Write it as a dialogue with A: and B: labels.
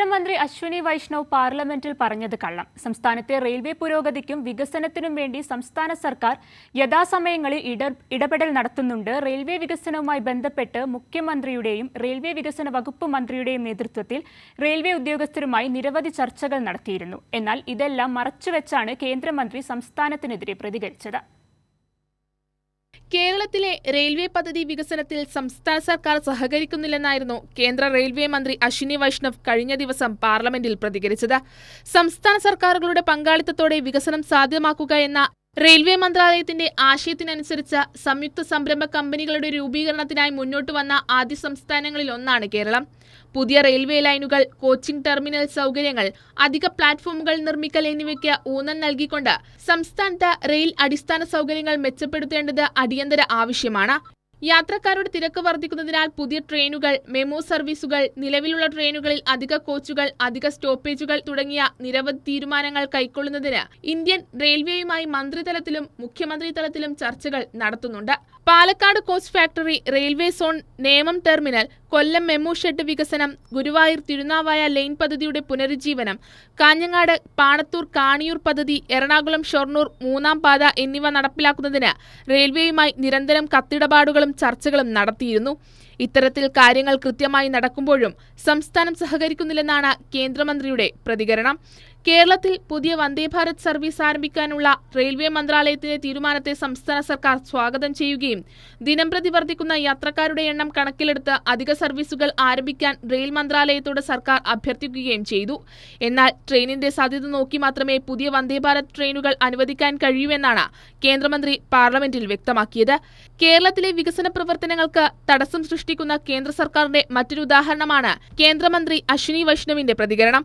A: കേന്ദ്രമന്ത്രി അശ്വിനി വൈഷ്ണവ് പാർലമെന്റിൽ പറഞ്ഞത് കള്ളം. സംസ്ഥാനത്തെ റെയിൽവേ പുരോഗതിക്കും വികസനത്തിനും വേണ്ടി സംസ്ഥാന സർക്കാർ യഥാസമയങ്ങളിൽ ഇട ഇടപെടൽ നടത്തുന്നുണ്ട്. റെയിൽവേ വികസനവുമായി ബന്ധപ്പെട്ട് മുഖ്യമന്ത്രിയുടെയും റെയിൽവേ വികസന വകുപ്പ് മന്ത്രിയുടെയും നേതൃത്വത്തിൽ റെയിൽവേ ഉദ്യോഗസ്ഥരുമായി നിരവധി ചർച്ചകൾ നടത്തിയിരുന്നു. എന്നാൽ ഇതെല്ലാം മറച്ചുവെച്ചാണ് കേന്ദ്രമന്ത്രി സംസ്ഥാനത്തിനെതിരെ പ്രതികരിച്ചത്.
B: കേരളത്തിലെ റെയിൽവേ പദ്ധതി വികസനത്തിൽ സംസ്ഥാന സർക്കാർ സഹകരിക്കുന്നില്ലെന്നായിരുന്നു കേന്ദ്ര റെയിൽവേ മന്ത്രി അശ്വിനി വൈഷ്ണവ് കഴിഞ്ഞ ദിവസം പാർലമെന്റിൽ പ്രതികരിച്ചത്. സംസ്ഥാന സർക്കാരുകളുടെ പങ്കാളിത്തത്തോടെ വികസനം സാധ്യമാക്കുക എന്ന റെയിൽവേ മന്ത്രാലയത്തിന്റെ ആശയത്തിനനുസരിച്ച് സംയുക്ത സംരംഭ കമ്പനികളുടെ രൂപീകരണത്തിനായി മുന്നോട്ട് വന്ന ആദ്യ സംസ്ഥാനങ്ങളിൽ ഒന്നാണ് കേരളം. പുതിയ റെയിൽവേ ലൈനുകൾ കോച്ചിംഗ് ടെർമിനൽ സൗകര്യങ്ങൾ അധിക പ്ലാറ്റ്ഫോമുകൾ നിർമ്മിക്കൽ എന്നിവയ്ക്ക് ഊന്നൽ നൽകിക്കൊണ്ട് സംസ്ഥാനത്ത് റെയിൽ അടിസ്ഥാന സൗകര്യങ്ങൾ മെച്ചപ്പെടുത്തേണ്ടത് അടിയന്തര ആവശ്യമാണ്. യാത്രക്കാരുടെ തിരക്ക് വർദ്ധിക്കുന്നതിനാൽ പുതിയ ട്രെയിനുകൾ മെമോ സർവീസുകൾ നിലവിലുള്ള ട്രെയിനുകളിൽ അധിക കോച്ചുകൾ അധിക സ്റ്റോപ്പേജുകൾ തുടങ്ങിയ നിരവധി തീരുമാനങ്ങൾ കൈക്കൊള്ളുന്നതിന് ഇന്ത്യൻ റെയിൽവേയുമായി മന്ത്രിതലത്തിലും മുഖ്യമന്ത്രി തലത്തിലും ചർച്ചകൾ നടത്തുന്നുണ്ട്. Palakkad coach factory railway zone Nemom terminal Kollam MEMU shed വികസനം ഗുരുവായൂർ തിരുനാവായ ലൈൻ പദ്ധതിയുടെ പുനരുജ്ജീവനം കാഞ്ഞങ്ങാട് പാണത്തൂർ കാണിയൂർ പദ്ധതി എറണാകുളം ഷൊർണൂർ മൂന്നാം പാത എന്നിവ നടപ്പിലാക്കുന്നതിന് റെയിൽവേയുമായി നിരന്തരം കത്തിടപാടുകളും ചർച്ചകളും നടത്തിയിരുന്നു. ഇത്തരത്തിൽ കാര്യങ്ങൾ കൃത്യമായി നടക്കുമ്പോഴും സംസ്ഥാനം സഹകരിക്കുന്നില്ലെന്നാണ് കേന്ദ്രമന്ത്രിയുടെ പ്രതികരണം. കേരളത്തിൽ പുതിയ വന്ദേ ഭാരത് സർവീസ് ആരംഭിക്കാനുള്ള റെയിൽവേ മന്ത്രാലയത്തിന്റെ തീരുമാനത്തെ സംസ്ഥാന സർക്കാർ സ്വാഗതം ചെയ്യുകയും ദിനംപ്രതി വർദ്ധിക്കുന്ന യാത്രക്കാരുടെ എണ്ണം കണക്കിലെടുത്ത് അധിക സർവീസുകൾ ആരംഭിക്കാൻ റെയിൽ മന്ത്രാലയത്തോട് സർക്കാർ അഭ്യർത്ഥിക്കുകയും ചെയ്തു. എന്നാൽ ട്രെയിനിന്റെ സാധ്യത നോക്കി മാത്രമേ പുതിയ വന്ദേ ഭാരത് ട്രെയിനുകൾ അനുവദിക്കാൻ കഴിയൂവെന്നാണ് കേന്ദ്രമന്ത്രി പാർലമെന്റിൽ വ്യക്തമാക്കിയത്. കേരളത്തിലെ വികസന പ്രവർത്തനങ്ങൾക്ക് തടസ്സം സൃഷ്ടിക്കുന്ന കേന്ദ്ര സർക്കാരിന്റെ മറ്റൊരു ഉദാഹരണമാണ് കേന്ദ്രമന്ത്രി അശ്വിനി വൈഷ്ണവിന്റെ പ്രതികരണം.